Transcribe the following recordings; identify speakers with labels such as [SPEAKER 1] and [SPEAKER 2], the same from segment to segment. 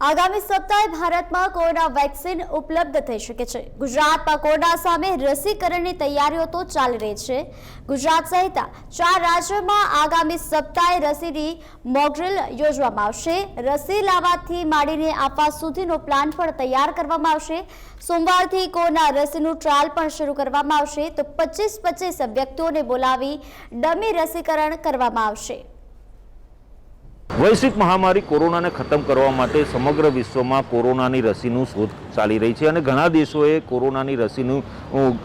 [SPEAKER 1] આગામી સપ્તાહે ભારતમાં કોરોના વેક્સિન ઉપલબ્ધ થઈ શકે છે. ગુજરાતમાં કોરોના સામે રસીકરણની તૈયારીઓ તો ચાલી રહી છે. ગુજરાત સહિત ચાર રાજ્યોમાં આગામી સપ્તાહે રસીની મોકડ્રીલ યોજવામાં આવશે. રસી લાવવાથી માંડીને આપવા સુધીનો પ્લાન પણ તૈયાર કરવામાં આવશે. સોમવારથી કોરોના રસીનું ટ્રાયલ પણ શરૂ કરવામાં આવશે. તો પચીસ પચીસ વ્યક્તિઓને બોલાવી ડમી રસીકરણ કરવામાં આવશે.
[SPEAKER 2] વૈશ્વિક મહામારી કોરોનાને ખતમ કરવા માટે સમગ્ર વિશ્વમાં કોરોનાની રસીનું શોધ ચાલી રહી છે અને ઘણા દેશોએ કોરોનાની રસીનું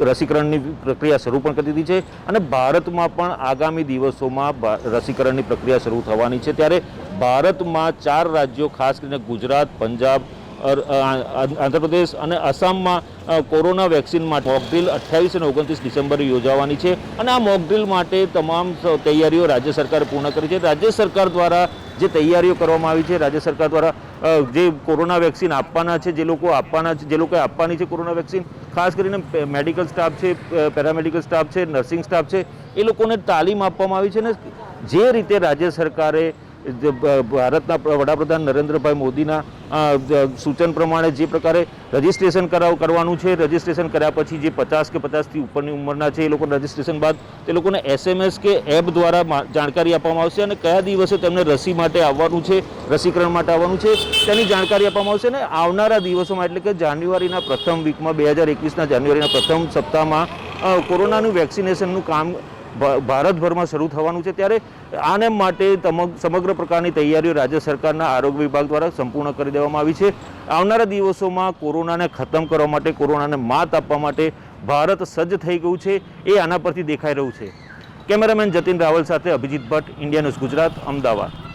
[SPEAKER 2] રસીકરણની પ્રક્રિયા શરૂ પણ કરી દીધી છે અને ભારતમાં પણ આગામી દિવસોમાં રસીકરણની પ્રક્રિયા શરૂ થવાની છે. ત્યારે ભારતમાં ચાર રાજ્યો, ખાસ કરીને ગુજરાત, પંજાબ આંધ્રપ્રદેશ અને આસામમાં કોરોના વેક્સિન માટે મોકડ્રીલ અઠ્યાવીસ અને ઓગણત્રીસ ડિસેમ્બરે યોજાવાની છે. અને આ મોકડ્રીલ માટે તમામ તૈયારીઓ રાજ્ય સરકારે પૂર્ણ કરી છે. રાજ્ય સરકાર દ્વારા જે તૈયારીઓ કરવામાં આવી છે, રાજ્ય સરકાર દ્વારા જે કોરોના વેક્સિન આપવાના છે, જે લોકો આપવાના છે, જે લોકોએ આપવાની છે કોરોના વેક્સિન, ખાસ કરીને મેડિકલ સ્ટાફ છે પેરામેડિકલ સ્ટાફ છે, નર્સિંગ સ્ટાફ છે, એ લોકોને તાલીમ આપવામાં આવી છે ને જે રીતે રાજ્ય સરકારે ભારતના વડાપ્રધાન નરેન્દ્રભાઈ મોદીના સૂચન પ્રમાણે જે પ્રકારે રજિસ્ટ્રેશન કરાવ, કરવાનું છે, રજિસ્ટ્રેશન કર્યા પછી જે પચાસ કે પચાસથી ઉપરની ઉંમરના છે એ લોકો રજિસ્ટ્રેશન બાદ તે લોકોને એસએમએસ કે એપ દ્વારા જાણકારી આપવામાં આવશે અને કયા દિવસે તેમને રસી માટે આવવાનું છે, રસીકરણ માટે આવવાનું છે, તેની જાણકારી આપવામાં આવશે અને આવનારા દિવસોમાં, એટલે કે જાન્યુઆરીના પ્રથમ વીકમાં, બે હજાર એકવીસના જાન્યુઆરીના પ્રથમ સપ્તાહમાં કોરોનાનું વેક્સિનેશનનું કામ ભારતભરમાં શરૂ થવાનું છે ત્યારે આને માટે સમગ્ર પ્રકારની તૈયારીઓ રાજ્ય સરકારના આરોગ્ય વિભાગ દ્વારા સંપૂર્ણ કરી દેવામાં આવી છે. આવનારા દિવસોમાં કોરોનાને ખતમ કરવા માટે, કોરોનાને માત આપવા માટે ભારત સજ્જ થઈ ગયું છે, એ આના પરથી દેખાઈ રહ્યું છે. કેમેરામેન જતીન રાવલ સાથે અભિજીત ભટ્ટ, ઇન્ડિયા ન્યૂઝ ગુજરાત, અમદાવાદ.